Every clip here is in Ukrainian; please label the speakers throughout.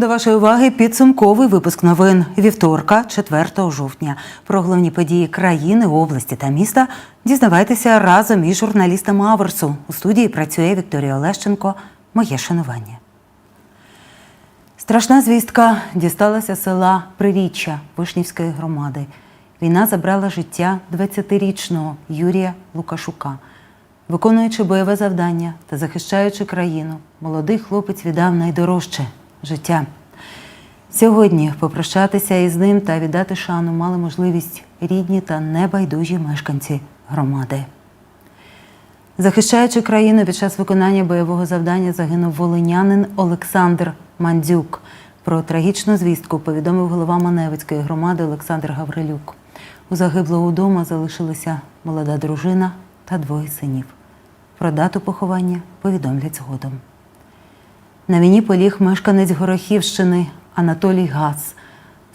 Speaker 1: До вашої уваги підсумковий випуск новин вівторка, 4 жовтня. Про головні події країни, області та міста дізнавайтеся разом із журналістами Аверсу. У студії працює Вікторія Олещенко. Моє шанування. Страшна звістка дісталася села Приріччя Вишнівської громади. Війна забрала життя 20-річного Юрія Лукашука. Виконуючи бойове завдання та захищаючи країну, молодий хлопець віддав найдорожче життя. Сьогодні попрощатися із ним та віддати шану мали можливість рідні та небайдужі мешканці громади. Захищаючи країну під час виконання бойового завдання, загинув волинянин Олександр Мандзюк. Про трагічну звістку повідомив голова Маневицької громади Олександр Гаврилюк. У загиблого вдома залишилися молода дружина та двоє синів. Про дату поховання повідомлять згодом. На війні поліг мешканець Горохівщини Анатолій Газ.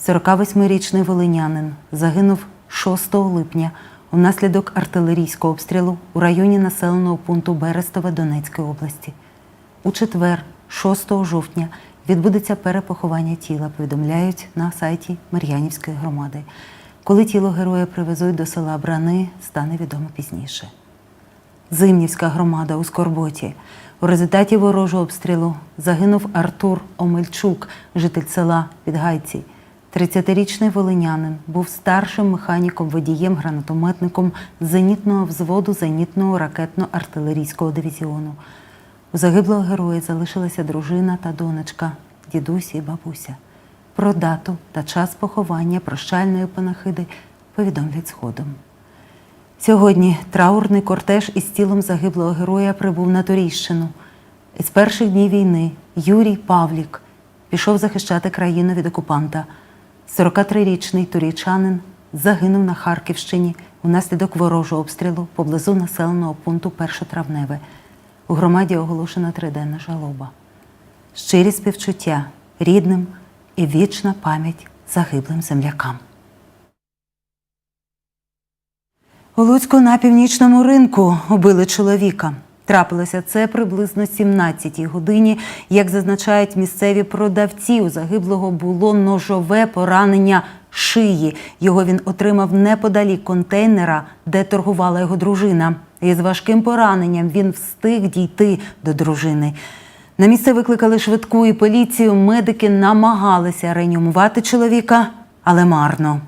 Speaker 1: 48-річний волинянин загинув 6 липня внаслідок артилерійського обстрілу у районі населеного пункту Берестове Донецької області. У четвер, 6 жовтня, відбудеться перепоховання тіла, повідомляють на сайті Мар'янівської громади. Коли тіло героя привезуть до села Брани, стане відомо пізніше. Зимнівська громада у Скорботі. У результаті ворожого обстрілу загинув Артур Омельчук, житель села Підгайці. 30-річний волинянин був старшим механіком, водієм, гранатометником зенітного взводу зенітного ракетно-артилерійського дивізіону. У загиблого героя залишилася дружина та донечка, дідусь і бабуся. Про дату та час поховання прощальної панахиди повідомлять згодом. Сьогодні траурний кортеж із тілом загиблого героя прибув на Торійщину. Із перших днів війни Юрій Павлік пішов захищати країну від окупанта. 43-річний турійчанин загинув на Харківщині унаслідок ворожого обстрілу поблизу населеного пункту Першотравневе. У громаді оголошена триденна жалоба. Щирі співчуття рідним і вічна пам'ять загиблим землякам. У Луцьку на північному ринку убили чоловіка. Трапилося це приблизно 17-й годині. Як зазначають місцеві продавці, у загиблого було ножове поранення шиї. Його він отримав неподалік контейнера, де торгувала його дружина. Із важким пораненням він встиг дійти до дружини. На місце викликали швидку і поліцію. Медики намагалися реанімувати чоловіка, але марно.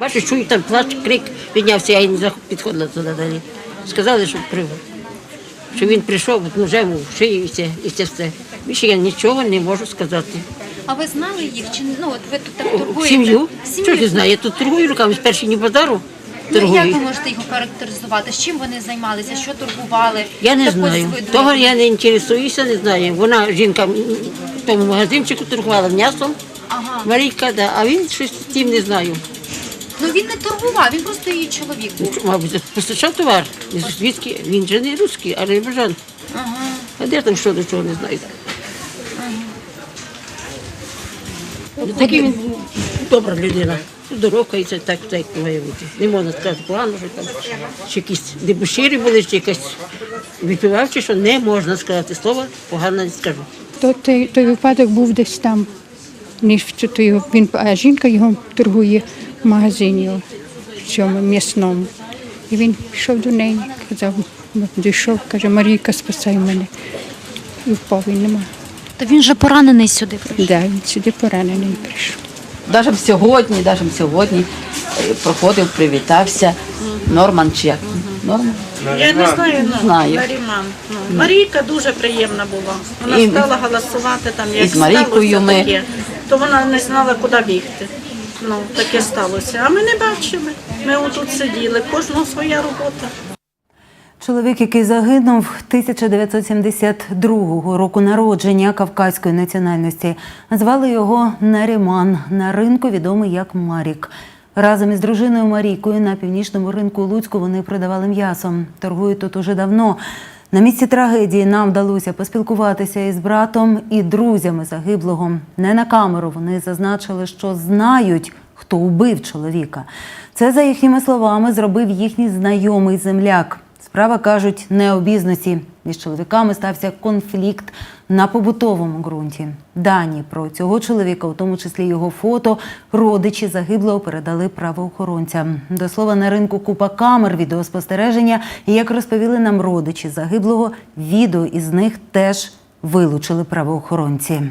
Speaker 2: Бачиш, чую там плач, крик піднявся, я не підходила туди далі. Сказали, що прив... що він прийшов ножем у шию і це, і це все. Більше я нічого не можу сказати.
Speaker 3: А ви знали їх? Чи ну от ви тут так торгуєте?
Speaker 2: Сім'ю? Що ж знаю, я тут торгую руками з першої ні базару.
Speaker 3: Ну, як ви можете їх охарактеризувати? З чим вони займалися? Що торгували?
Speaker 2: Я не знаю. Того я не інтересуюся, не знаю. Вона жінка в тому магазинчику торгувала м'ясом,
Speaker 3: Ага.
Speaker 2: Марійка, да, а він щось з тим не знаю.
Speaker 3: Ну він не торгував, він просто її чоловік був.
Speaker 2: Мабуть, постачав товар. Звідки? Він же не русський, а рибожан.
Speaker 3: Ага.
Speaker 2: А де там що до чого не знаю. Ну, Такий він добра людина. Здоровка і це так, так має бути. Не можна сказати погано, що там чи якісь дебуширі були, чи якась випивав, чи що не можна сказати слово, погано не скажу.
Speaker 4: То той, той випадок був десь там. Ніж той, його- він, а жінка його торгує магазині в цьому м'ясному. І він пішов до неї, казав, дійшов, каже, Марійка, спасай мене. І впав він нема.
Speaker 3: То він же поранений сюди прийшов.
Speaker 4: Да, він сюди поранений прийшов.
Speaker 5: Навіть сьогодні, навіть сьогодні е, проходив, привітався. Норман чи як? Норман?
Speaker 6: Я не знаю, ну,
Speaker 5: знаю.
Speaker 6: Наріман. Ну, Марійка дуже приємна була. Вона
Speaker 5: І-
Speaker 6: стала голосувати там, як
Speaker 5: і з Марійкою
Speaker 6: сталося
Speaker 5: ми-
Speaker 6: таке, то вона не знала, куди бігти. Ну, таке сталося. А ми не бачили. Ми отут сиділи, кожного своя робота.
Speaker 1: Чоловік, який загинув 1972 року народження кавказької національності, звали його Наріман. На ринку відомий як Марік. Разом із дружиною Марійкою на північному ринку Луцьку вони продавали м'ясо. Торгують тут уже давно. На місці трагедії нам вдалося поспілкуватися із братом і друзями загиблого. Не на камеру вони зазначили, що знають, хто убив чоловіка. Це, за їхніми словами, зробив їхній знайомий земляк. Справа кажуть не у бізнесі. Між чоловіками стався конфлікт на побутовому ґрунті. Дані про цього чоловіка, у тому числі його фото, родичі загиблого передали правоохоронцям. До слова, на ринку купа камер відеоспостереження. І як розповіли нам родичі загиблого, відео із них теж вилучили правоохоронці.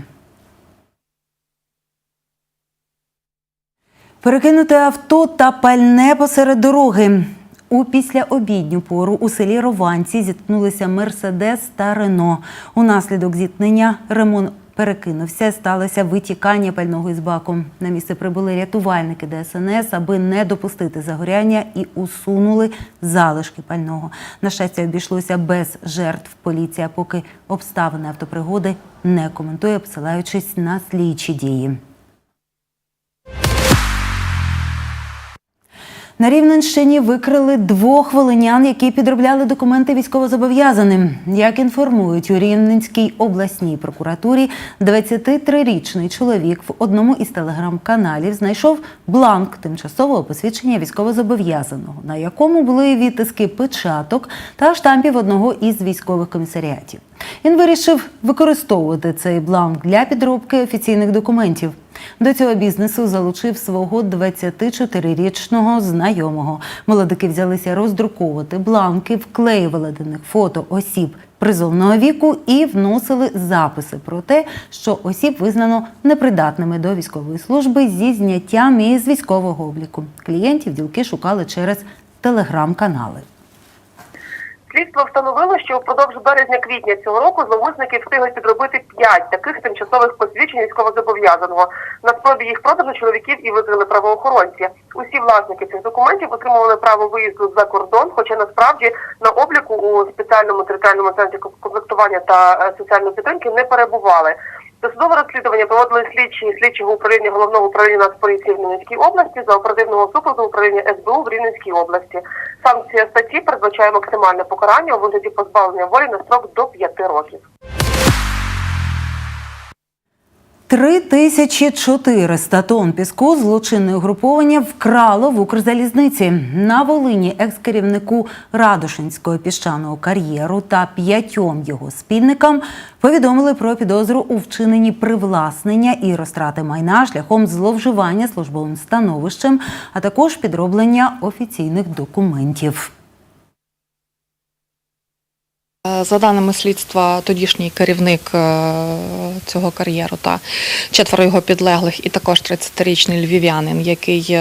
Speaker 1: Перекинути авто та пальне посеред дороги. У післяобідню пору у селі Рованці зіткнулися Мерседес та Рено. Унаслідок зіткнення ремонт перекинувся, сталося витікання пального із баку. На місце прибули рятувальники ДСНС, аби не допустити загоряння і усунули залишки пального. На щастя, обійшлося без жертв. Поліція поки обставини автопригоди не коментує, посилаючись на слідчі дії. На Рівненщині викрили двох волинян, які підробляли документи військовозобов'язаним. Як інформують у Рівненській обласній прокуратурі, 23-річний чоловік в одному із телеграм-каналів знайшов бланк тимчасового посвідчення військовозобов'язаного, на якому були відтиски печаток та штампів одного із військових комісаріатів. Він вирішив використовувати цей бланк для підробки офіційних документів. До цього бізнесу залучив свого 24-річного знайомого. Молодики взялися роздруковувати бланки, вклеювали до них фото осіб призовного віку і вносили записи про те, що осіб визнано непридатними до військової служби зі зняттям із військового обліку. Клієнтів ділки шукали через телеграм-канали.
Speaker 7: Слідство встановило, що впродовж березня-квітня цього року зловмисники встигли підробити п'ять таких тимчасових посвідчень військовозобов'язаного. На спробі їх продажу чоловіків і визвали правоохоронці. Усі власники цих документів отримували право виїзду за кордон, хоча насправді на обліку у спеціальному територіальному центрі комплектування та е, соціальної підтримки не перебували. Досудове розслідування проводили слідчі слідчого управління головного управління Нацполіції в Рівненській області за оперативного супроводу управління СБУ в Рівненській області. Санкція статті передбачає максимальне покарання у вигляді позбавлення волі на строк до 5 років.
Speaker 1: 3400 тонн піску злочинне угруповання вкрало в Укрзалізниці. На Волині екс-керівнику Радушинського піщаного кар'єру та п'ятьом його спільникам повідомили про підозру у вчиненні привласнення і розтрати майна шляхом зловживання службовим становищем, а також підроблення офіційних документів.
Speaker 8: Е, За даними слідства, тодішній керівник е, цього кар'єру та четверо його підлеглих, і також 30-річний львів'янин, який е,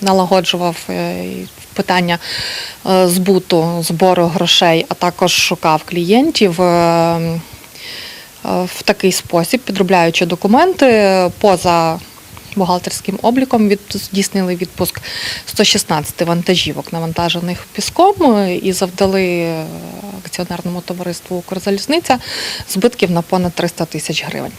Speaker 8: налагоджував питання збуту, збору грошей, а також шукав клієнтів. В такий спосіб, підробляючи документи поза бухгалтерським обліком, від, здійснили відпуск 116 вантажівок, навантажених піском, е, і завдали е, акціонерному товариству Укрзалізниця збитків на понад 300 тисяч гривень.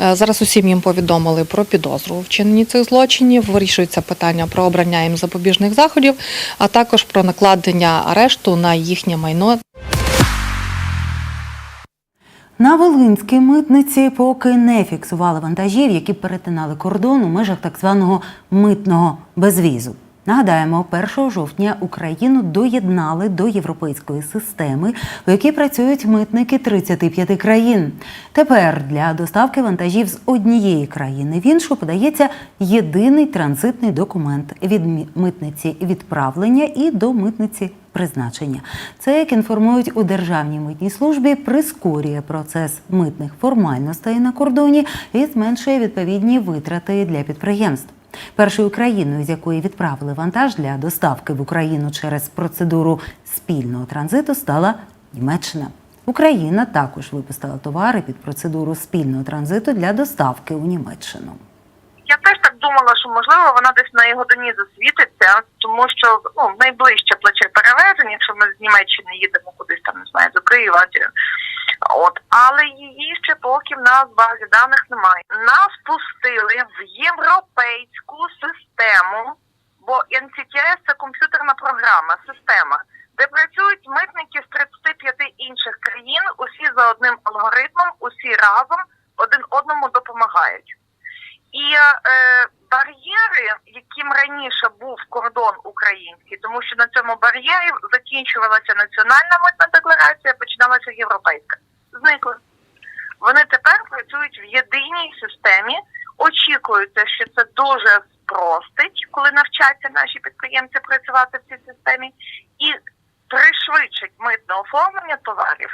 Speaker 8: Е, Зараз усім їм повідомили про підозру у вчиненні цих злочинів. Вирішується питання про обрання їм запобіжних заходів, а також про накладення арешту на їхнє майно
Speaker 1: На Волинській митниці поки не фіксували вантажів, які перетинали кордон у межах так званого митного безвізу. Нагадаємо, 1 жовтня Україну доєднали до європейської системи, у якій працюють митники 35 країн. Тепер для доставки вантажів з однієї країни в іншу подається єдиний транзитний документ від митниці відправлення і до митниці призначення. Це, як інформують у Державній митній службі, прискорює процес митних формальностей на кордоні і зменшує відповідні витрати для підприємств. Першою країною, з якої відправили вантаж для доставки в Україну через процедуру спільного транзиту, стала Німеччина. Україна також випустила товари під процедуру спільного транзиту для доставки у Німеччину.
Speaker 7: Думала, що можливо вона десь на його доні засвітиться, тому що ну найближче плече перевезень, якщо ми з Німеччини їдемо кудись там, не знаю, до Києва. От, але її ще поки в нас базі даних немає. Нас пустили в європейську систему, бо NCTS – це комп'ютерна програма, система, де працюють митники з 35 інших країн, усі за одним алгоритмом, усі разом один одному допомагають. І е, бар'єри, яким раніше був кордон український, тому що на цьому бар'єрі закінчувалася національна митна декларація, починалася європейська. Зникли. Вони тепер працюють в єдиній системі. Очікується, що це дуже спростить, коли навчаться наші підприємці працювати в цій системі, і пришвидшить митне оформлення товарів.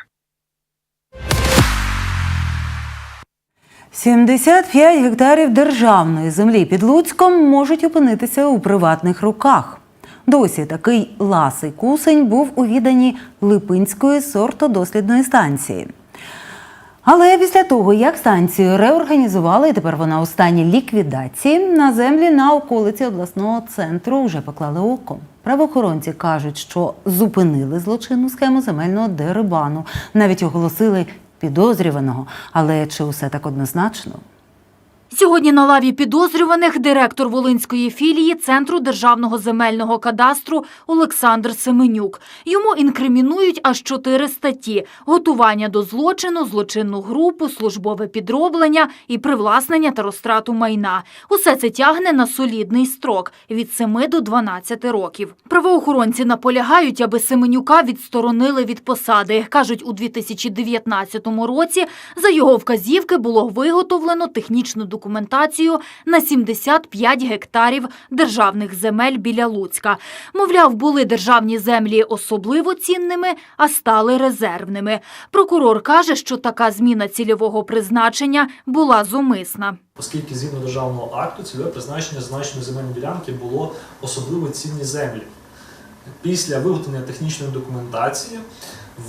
Speaker 1: 75 гектарів державної землі під Луцьком можуть опинитися у приватних руках. Досі такий ласий кусень був у відданні Липинської сортодослідної станції. Але після того, як станцію реорганізували, і тепер вона у стані ліквідації, на землі на околиці обласного центру вже поклали око. Правоохоронці кажуть, що зупинили злочинну схему земельного дерибану, навіть оголосили підозрюваного. Але чи усе так однозначно?
Speaker 9: Сьогодні на лаві підозрюваних директор Волинської філії Центру державного земельного кадастру Олександр Семенюк. Йому інкримінують аж чотири статті: готування до злочину, злочинну групу, службове підроблення і привласнення та розтрату майна. Усе це тягне на солідний строк від 7 до 12 років. Правоохоронці наполягають, аби Семенюка відсторонили від посади. кажуть, у 2019 році за його вказівки було виготовлено технічну документацію на 75 гектарів державних земель біля Луцька. Мовляв, були державні землі особливо цінними, а стали резервними. Прокурор каже, що така зміна цільового призначення була зумисна.
Speaker 10: Оскільки згідно державного акту цільове призначення зазначеної земельної ділянки було особливо цінні землі. Після виготовлення технічної документації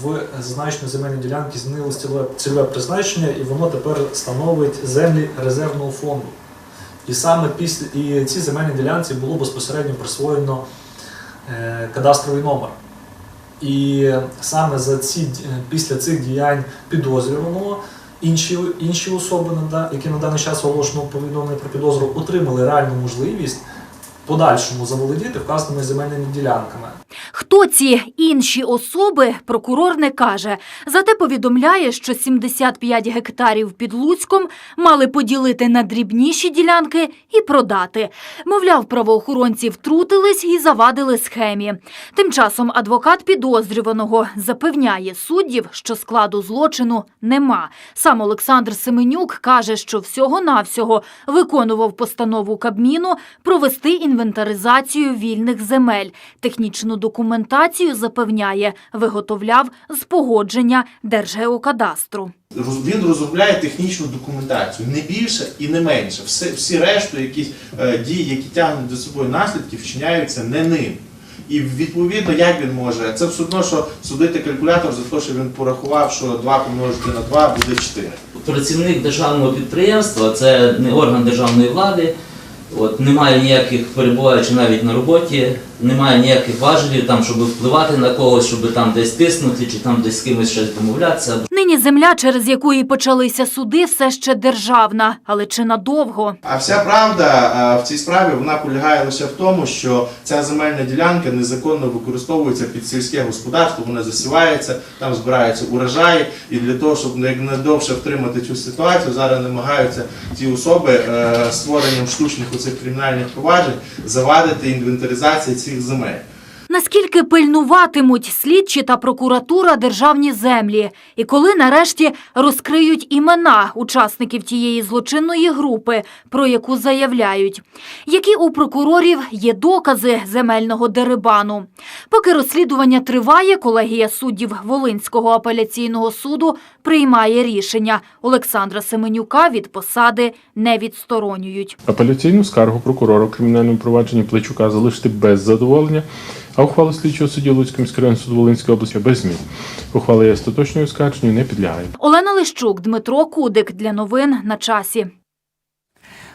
Speaker 10: в зазначеної земельної ділянки змінилось цільове, цільове призначення, і воно тепер становить землі резервного фонду. І саме після і цій земельній ділянці було безпосередньо присвоєно е, кадастровий номер. І саме за ці, ді- після цих діянь підозрюваного інші, інші особи, які на даний час оголошено повідомлення про підозру, отримали реальну можливість подальшому заволодіти вказаними земельними ділянками.
Speaker 9: Хто ці інші особи, прокурор не каже. Зате повідомляє, що 75 гектарів під Луцьком мали поділити на дрібніші ділянки і продати. Мовляв, правоохоронці втрутились і завадили схемі. Тим часом адвокат підозрюваного запевняє суддів, що складу злочину нема. Сам Олександр Семенюк каже, що всього-навсього виконував постанову Кабміну провести інвентаризацію вільних земель. Технічну документацію запевняє, виготовляв з погодження Держгеокадастру.
Speaker 11: Він розробляє технічну документацію, не більше і не менше. Все, всі решту, якісь е, дії, які тягнуть за собою наслідки, вчиняються не ним. І відповідно, як він може, це все одно, що судити калькулятор за те, що він порахував, що 2 помножити на 2 буде 4.
Speaker 12: працівник державного підприємства, це не орган державної влади. От, немає ніяких перебуваючи навіть на роботі, немає ніяких важелів там, щоб впливати на когось, щоб там десь тиснути чи там десь з кимось щось домовлятися.
Speaker 9: Нині земля, через яку і почалися суди, все ще державна, але чи надовго?
Speaker 11: А вся правда а, в цій справі вона полягає лише в тому, що ця земельна ділянка незаконно використовується під сільське господарство, вона засівається, там збираються урожаї, і для того, щоб якнайдовше втримати цю ситуацію, зараз намагаються ці особи е, створенням штучних оцих кримінальних проваджень завадити інвентаризації цих земель.
Speaker 9: Наскільки пильнуватимуть слідчі та прокуратура державні землі, і коли нарешті розкриють імена учасників тієї злочинної групи, про яку заявляють, які у прокурорів є докази земельного дерибану. Поки розслідування триває, колегія суддів Волинського апеляційного суду приймає рішення. Олександра Семенюка від посади не відсторонюють.
Speaker 13: Апеляційну скаргу прокурора у кримінальному провадженні Плечука залишити без задоволення, а ухвала слідчого судді Луцького міського району суду Волинської області без змін. Ухвала є остаточною скарженню не підлягає.
Speaker 9: Олена Лищук, Дмитро Кудик для новин на часі.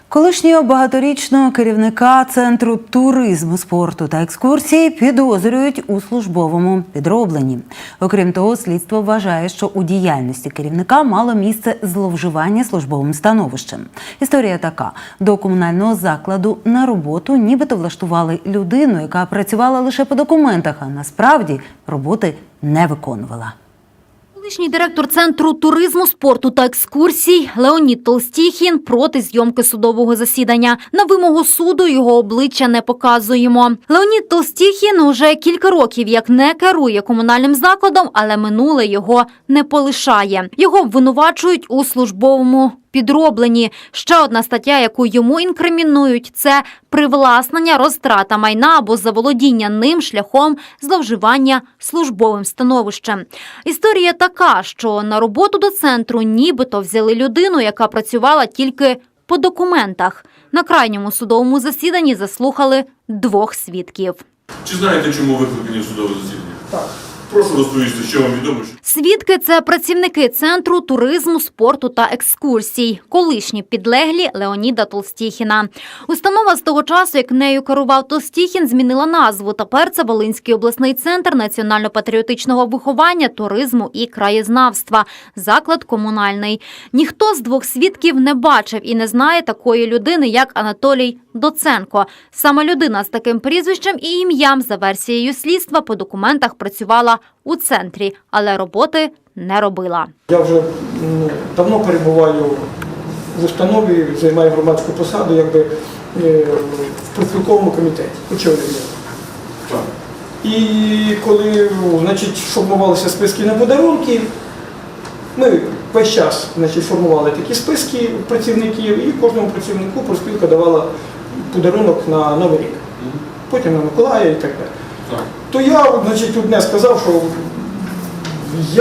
Speaker 1: Колишнього багаторічного керівника центру туризму, спорту та екскурсії підозрюють у службовому підробленні. Окрім того, слідство вважає, що у діяльності керівника мало місце зловживання службовим становищем. Історія така: до комунального закладу на роботу нібито влаштували людину, яка працювала лише по документах, а насправді роботи не виконувала.
Speaker 14: Колишній директор центру туризму, спорту та екскурсій Леонід Толстіхін проти зйомки судового засідання. На вимогу суду його обличчя не показуємо. Леонід Толстіхін уже кілька років як не керує комунальним закладом, але минуле його не полишає. Його обвинувачують у службовому підробленні. Ще одна стаття, яку йому інкримінують, це привласнення, розтрата майна або заволодіння ним шляхом зловживання службовим становищем. Історія така, що на роботу до центру нібито взяли людину, яка працювала тільки по документах. На крайньому судовому засіданні заслухали двох свідків.
Speaker 15: Чи знаєте, чому викликані судове засідання? Так. Прошу розповісти, що вам відомо.
Speaker 14: Свідки це працівники центру туризму, спорту та екскурсій, колишні підлеглі Леоніда Толстіхіна. Установа з того часу, як нею керував Толстіхін, змінила назву. Тепер це Волинський обласний центр національно-патріотичного виховання, туризму і краєзнавства. Заклад комунальний. Ніхто з двох свідків не бачив і не знає такої людини, як Анатолій Доценко. Саме людина з таким прізвищем і ім'ям за версією слідства по документах працювала у центрі, але роботи не робила.
Speaker 16: Я вже давно перебуваю в установі, займаю громадську посаду якби, е, в профспілковому комітеті. очолюю. І коли значить, формувалися списки на подарунки, ми весь час значить, формували такі списки працівників, і кожному працівнику профспілка давала подарунок на Новий рік. Потім на Миколая і так далі. То я значить, одне сказав, що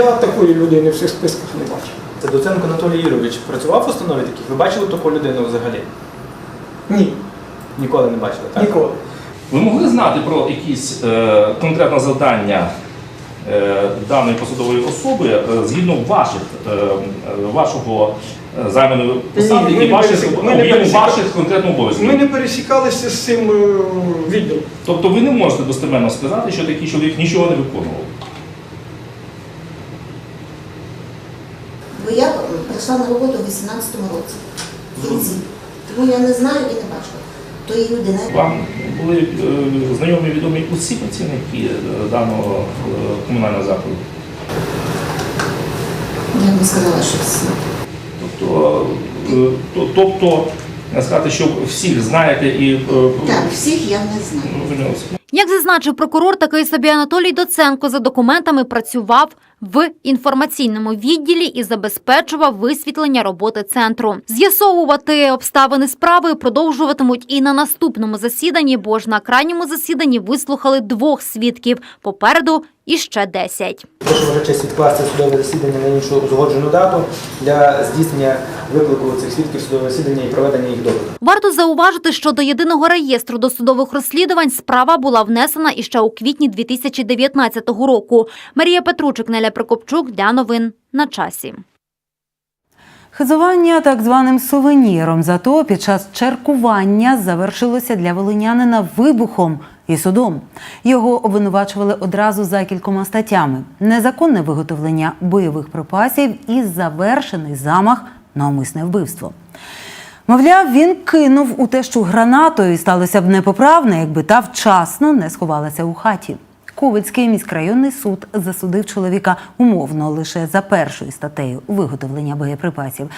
Speaker 16: я такої людини в цих списках не бачив.
Speaker 17: Це Доценко Анатолій Юрович працював в установі таких? Ви бачили таку людину взагалі?
Speaker 16: Ні.
Speaker 17: Ніколи не бачили, так?
Speaker 16: Ніколи.
Speaker 18: Ви могли знати про якісь е, конкретне завдання даної посадової особи е, згідно ваших, е, е, вашого е, займаної посади
Speaker 16: Ні,
Speaker 18: і ваших,
Speaker 16: пересік-
Speaker 18: об'єму ваших конкретно обов'язків?
Speaker 16: Ми не пересікалися з цим е, відділом.
Speaker 18: Тобто ви не можете достеменно сказати, що такий чоловік нічого не виконував?
Speaker 19: Бо я прийшла на роботу у 18-му році. Тому я не знаю і не бачила тої людини.
Speaker 18: Вам були е, знайомі відомі усі працівники е, даного е, комунального закладу?
Speaker 19: Я б не сказала, що всі.
Speaker 18: Тобто, то- тобто сказати, що всіх знаєте і
Speaker 19: Так, всіх я не знаю.
Speaker 14: Як зазначив прокурор, такий собі Анатолій Доценко за документами працював в інформаційному відділі і забезпечував висвітлення роботи центру. З'ясовувати обставини справи продовжуватимуть і на наступному засіданні, бо ж на крайньому засіданні вислухали двох свідків. Попереду іще десять.
Speaker 17: Прошу ваша честь відкласти судове засідання на іншу узгоджену дату для здійснення виклику цих свідків судового засідання і проведення їх допиту.
Speaker 14: Варто зауважити, що до єдиного реєстру досудових розслідувань справа була внесена іще у квітні 2019 року. Марія Петручик, Неля Прокопчук для новин на часі.
Speaker 1: Хизування так званим сувеніром. Зато під час черкування завершилося для волинянина вибухом і судом. Його обвинувачували одразу за кількома статтями: незаконне виготовлення бойових припасів і завершений замах на умисне вбивство. Мовляв, він кинув у тещу гранатою і сталося б непоправне, якби та вчасно не сховалася у хаті. Ковицький міськрайонний суд засудив чоловіка умовно лише за першою статтею виготовлення боєприпасів.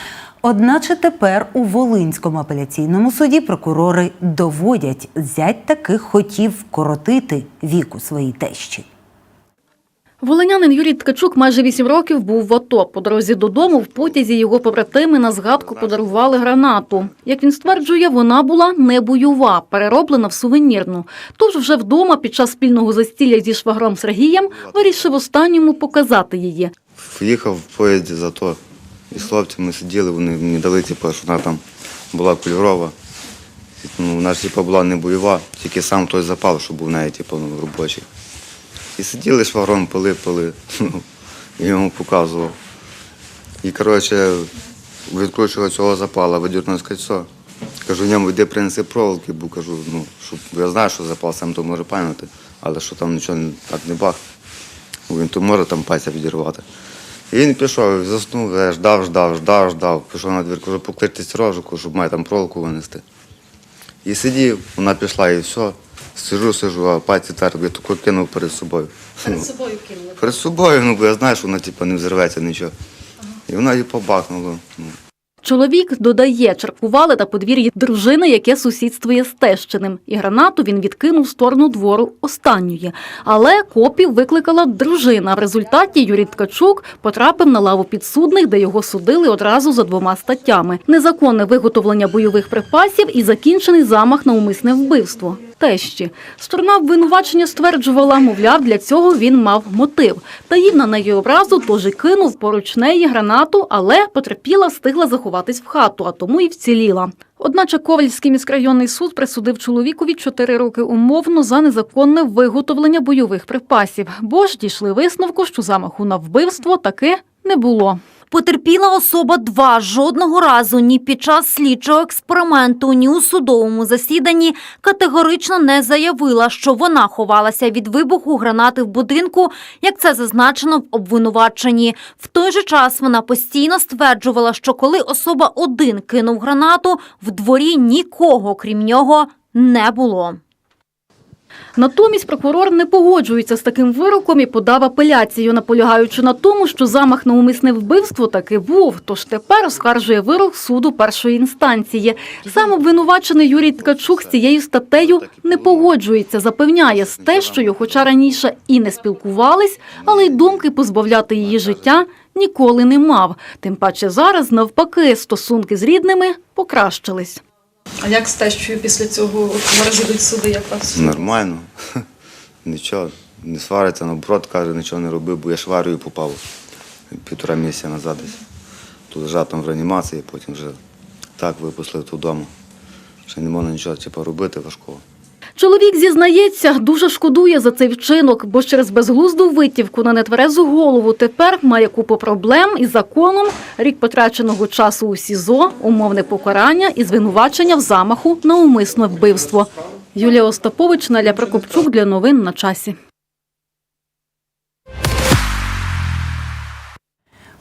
Speaker 1: Одначе тепер у Волинському апеляційному суді прокурори доводять, зять таки хотів вкоротити віку своїй тещі.
Speaker 20: Волинянин Юрій Ткачук майже 8 років був в АТО. По дорозі додому в потязі його побратими на згадку подарували гранату. Як він стверджує, вона була не бойова, перероблена в сувенірну. Тож вже вдома під час спільного застілля зі швагром Сергієм вирішив останньому показати її.
Speaker 21: Їхав в поїзді за то. І з хлопцями сиділи, вони мені дали, типу, що вона там була кольорова. Ну, вона ж типу, була не бойова, тільки сам той запал, що був в неї, типу, ну, робочий. І сиділи швагром, пили, пили. І йому показував. І, коротше, відкручував цього запала, видірнув з кольцо. Кажу, ньому йди принеси проволоки, бо кажу, ну, щоб я знаю, що запал сам то може пам'ятати, але що там нічого так не бах. Він то може там пальця відірвати. І він пішов, заснув, я ждав, ждав, ждав, ждав. Пішов на двір, кажу, покличте сторожику, щоб має там проволоку винести. І сидів, вона пішла і все. Сижу, сижу, а пальці терпи, я тако кинув перед собою. Перед собою кинули? Перед собою, ну бо я знаю, що вона типу, не взірветься нічого. І вона її побахнула. Ну.
Speaker 20: Чоловік додає, чаркували на подвір'ї дружини, яке сусідствує з тещиним. І гранату він відкинув в сторону двору останньої. Але копів викликала дружина. В результаті Юрій Ткачук потрапив на лаву підсудних, де його судили одразу за двома статтями: незаконне виготовлення бойових припасів і закінчений замах на умисне вбивство. Тещі. Сторона обвинувачення стверджувала, мовляв, для цього він мав мотив. Таїв на неї образу, тож і кинув поруч неї гранату, але потерпіла встигла заховатись в хату, а тому і вціліла. Одначе Ковальський міськрайонний суд присудив чоловікові 4 роки умовно за незаконне виготовлення бойових припасів, бо ж дійшли висновку, що замаху на вбивство таки не було.
Speaker 14: Потерпіла особа два жодного разу ні під час слідчого експерименту, ні у судовому засіданні категорично не заявила, що вона ховалася від вибуху гранати в будинку, як це зазначено в обвинуваченні. В той же час вона постійно стверджувала, що коли особа один кинув гранату, в дворі нікого, крім нього, не було.
Speaker 20: Натомість прокурор не погоджується з таким вироком і подав апеляцію, наполягаючи на тому, що замах на умисне вбивство таки був. Тож тепер оскаржує вирок суду першої інстанції. Сам обвинувачений Юрій Ткачук з цією статтею не погоджується, запевняє з тещою, хоча раніше і не спілкувались, але й думки позбавляти її життя ніколи не мав. Тим паче зараз, навпаки, стосунки з рідними покращились.
Speaker 22: А як з тещою після цього зараз ідуть суди, як вас?
Speaker 21: Нормально. Нічого, не свариться, наоборот, каже, нічого не робив, бо я шварою попав півтора місяця назад десь. Тут лежав там в реанімації, потім вже так випустили додому. Ще не можна нічого типу, робити важкого.
Speaker 20: Чоловік зізнається, дуже шкодує за цей вчинок, бо через безглузду витівку на нетверезу голову тепер має купу проблем із законом, рік потраченого часу у СІЗО, умовне покарання і звинувачення в замаху на умисне вбивство. Юлія Остапович, Наля Прокопчук для новин на часі.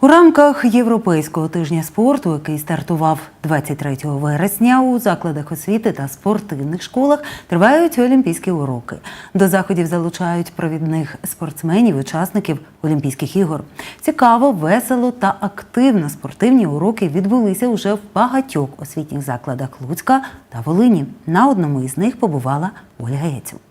Speaker 1: У рамках Європейського тижня спорту, який стартував 23 вересня у закладах освіти та спортивних школах, тривають олімпійські уроки. До заходів залучають провідних спортсменів, учасників Олімпійських ігор. Цікаво, весело та активно спортивні уроки відбулися уже в багатьох освітніх закладах Луцька та Волині. На одному із них побувала Ольга Яцюк.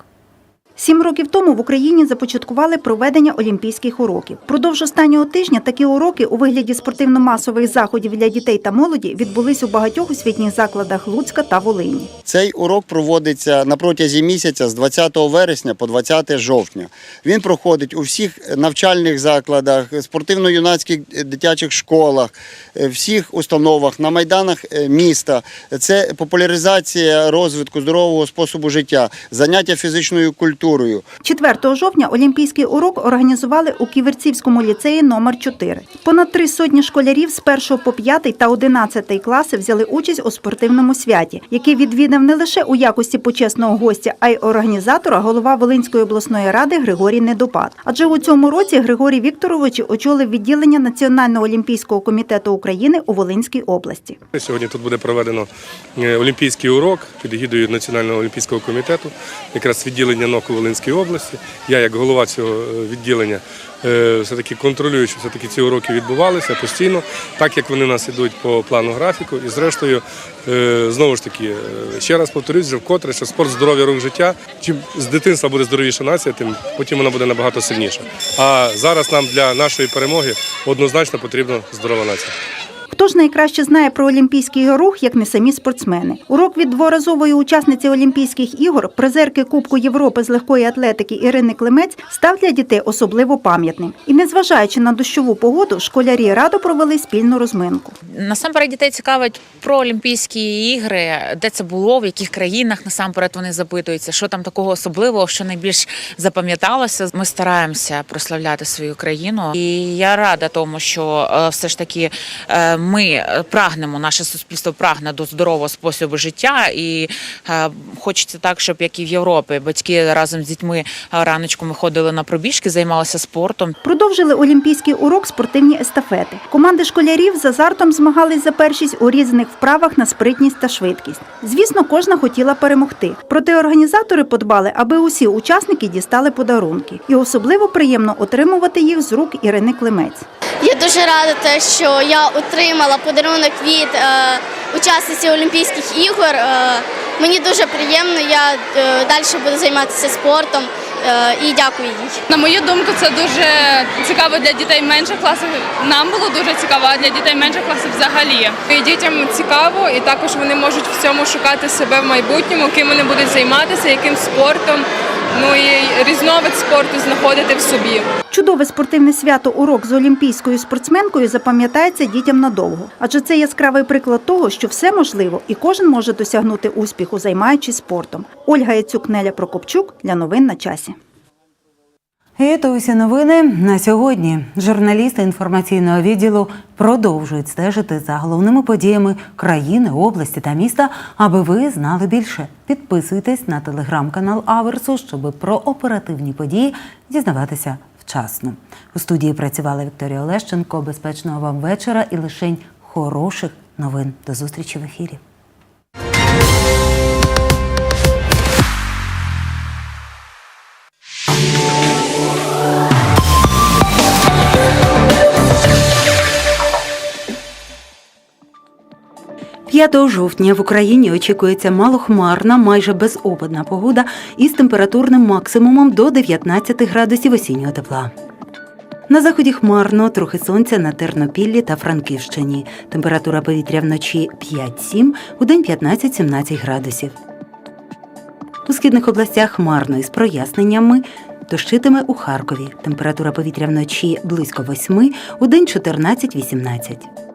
Speaker 23: Сім років тому в Україні започаткували проведення олімпійських уроків. Продовж останнього тижня такі уроки у вигляді спортивно-масових заходів для дітей та молоді відбулись у багатьох освітніх закладах Луцька та Волині.
Speaker 24: Цей урок проводиться на протязі місяця з 20 вересня по 20 жовтня. Він проходить у всіх навчальних закладах, спортивно-юнацьких дитячих школах, е, всіх установах, на майданах е, міста. Це популяризація розвитку здорового способу життя, заняття фізичною культурою.
Speaker 23: 4 жовтня олімпійський урок організували у Ківерцівському ліцеї номер 4 Понад три сотні школярів з 1 по 5 та 11 класи взяли участь у спортивному святі, який відвідав не лише у якості почесного гостя, а й організатора голова Волинської обласної ради Григорій Недопад. Адже у цьому році Григорій Вікторович очолив відділення Національного олімпійського комітету України у Волинській області.
Speaker 25: Сьогодні тут буде проведено е, олімпійський урок під егідою Національного олімпійського комітету, якраз відділення НОКу Волинської області. Я, як голова цього е, відділення, е, все-таки контролюю, щоб все-таки ці уроки відбувалися постійно, так як вони у нас ідуть по плану графіку. І зрештою, е, знову ж таки, ще раз повторюсь, вже вкотре, що спорт здоров'я рук життя. Чим з дитинства буде здоровіша нація, тим потім вона буде набагато сильніша. А зараз нам для нашої перемоги однозначно потрібна здорова нація.
Speaker 23: Хто ж найкраще знає про олімпійський рух, як не самі спортсмени? Урок від дворазової учасниці Олімпійських ігор, призерки Кубку Європи з легкої атлетики Ірини Климець, став для дітей особливо пам'ятним. І незважаючи на дощову погоду, школярі радо провели спільну розминку.
Speaker 26: Насамперед дітей цікавить про Олімпійські ігри, де це було, в яких країнах насамперед вони запитуються, що там такого особливого, що найбільш запам'яталося. Ми стараємося прославляти свою країну, і я рада тому, що е, все ж таки е, ми е, прагнемо, наше суспільство прагне до здорового способу життя, і е, хочеться так, щоб як і в Європі, батьки разом з дітьми е, раночком виходили на пробіжки, займалися спортом.
Speaker 23: Продовжили олімпійський урок спортивні естафети. Команди школярів з азартом змагались за першість у різних вправах на спритність та швидкість. Звісно, кожна хотіла перемогти. Проте організатори подбали, аби усі учасники дістали подарунки. І особливо приємно отримувати їх з рук Ірини Климець.
Speaker 27: Я дуже рада, те, що я отримала подарунок від е, учасниці Олімпійських ігор. Е, мені дуже приємно, я е, далі буду займатися спортом і дякую їй.
Speaker 28: На мою думку, це дуже цікаво для дітей менших класів. Нам було дуже цікаво, а для дітей менших класів взагалі. І дітям цікаво, і також вони можуть в цьому шукати себе в майбутньому, ким вони будуть займатися, яким спортом. Ну і різновид спорту знаходити в собі.
Speaker 23: Чудове спортивне свято урок з олімпійською спортсменкою запам'ятається дітям надовго, адже це яскравий приклад того, що все можливо і кожен може досягнути успіху, займаючись спортом. Ольга Яцюк, Неля Прокопчук для новин на часі.
Speaker 1: І це усі новини на сьогодні. Журналісти інформаційного відділу продовжують стежити за головними подіями країни, області та міста. Аби ви знали більше. Підписуйтесь на телеграм-канал Аверсу, щоб про оперативні події дізнаватися вчасно. У студії працювала Вікторія Олещенко. Безпечного вам вечора і лишень хороших новин. До зустрічі в ефірі. П'ятого жовтня в Україні очікується малохмарна, майже безопадна погода із температурним максимумом до 19 градусів осіннього тепла. На заході хмарно, трохи сонця на Тернопіллі та Франківщині. Температура повітря вночі 5-7, у день 15-17 градусів. У східних областях хмарно із проясненнями. Дощитиме у Харкові. Температура повітря вночі близько 8, у день 14-18.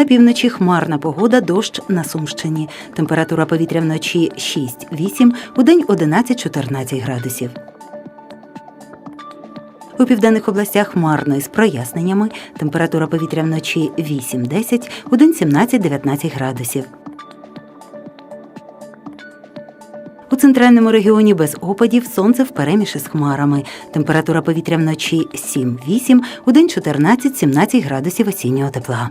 Speaker 1: На півночі хмарна погода, дощ на Сумщині. Температура повітря вночі 6-8, у день 11-14 градусів. У південних областях хмарно із проясненнями. Температура повітря вночі 8-10, у день 17-19 градусів. У центральному регіоні без опадів сонце впереміж із хмарами. Температура повітря вночі 7-8, у день 14-17 градусів осіннього тепла.